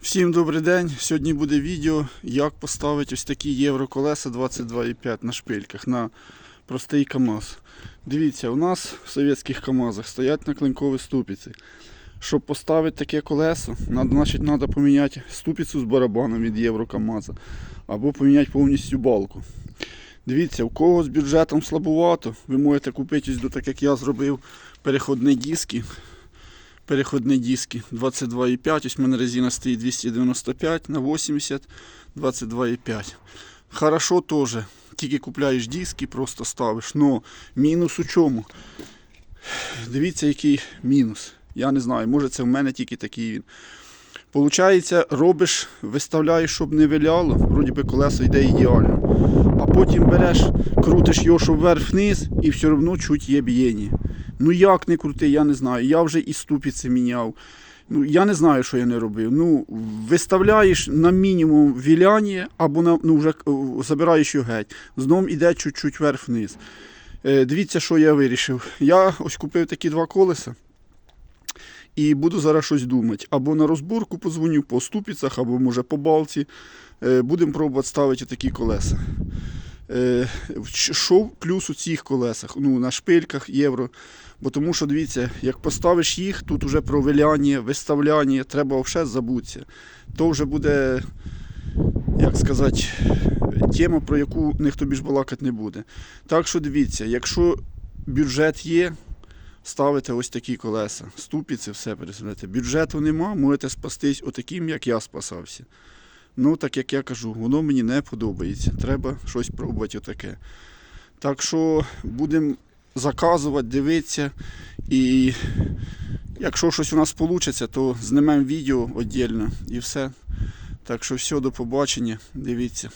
Всім добрий день. Сьогодні буде відео, як поставити ось такі євроколеса 22,5 на шпильках на простий КАМАЗ. Дивіться, у нас в совєтських КАМАЗах стоять на клинкові ступиці. Щоб поставити таке колесо, надо, значить, треба поміняти ступицю з барабаном від єврокамаза або поміняти повністю балку. Дивіться, у кого з бюджетом слабувато, ви можете купити ось до так, як я зробив, переходні диски переходні диски 22,5. Ось в мене резина стоїть 295 на 80, 22,5. Хорошо теж. Тільки купляєш диски, просто ставиш. Но мінус у чому? Дивіться, який мінус. Я не знаю, може це в мене тільки такий він. Получається, робиш, виставляєш, щоб не виляло, вроді би колесо йде ідеально. А потім береш, крутиш його, щоб вверх-вниз, і все одно чуть є б'єння. Ну як не крути, я не знаю. Я вже і ступиці міняв. Ну, я не знаю, що я не робив. Ну, виставляєш на мінімум віляння, або на, ну, вже е, забираєш його геть. Знову йде чуть-чуть вверх-вниз. Е, дивіться, що я вирішив. Я ось купив такі два колеса. І буду зараз щось думати. Або на розборку позвоню по ступицях, або може по балці. Е, будемо пробувати ставити такі колеса. Е, що плюс у цих колесах, ну, на шпильках євро. Бо тому що дивіться, як поставиш їх, тут вже про виляння, виставляння, треба взагалі забутися. То вже буде, як сказати, тема, про яку ніхто більш балакати не буде. Так що дивіться, якщо бюджет є, ставите ось такі колеса. Ступіці, все переставляєте. Бюджету нема, можете спастись отаким, як я спасався. Ну, так як я кажу, воно мені не подобається. Треба щось пробувати отаке. Так що будемо заказувати, дивитися. І якщо щось у нас вийде, то знімемо відео віддільно і все. Так що все, до побачення. Дивіться.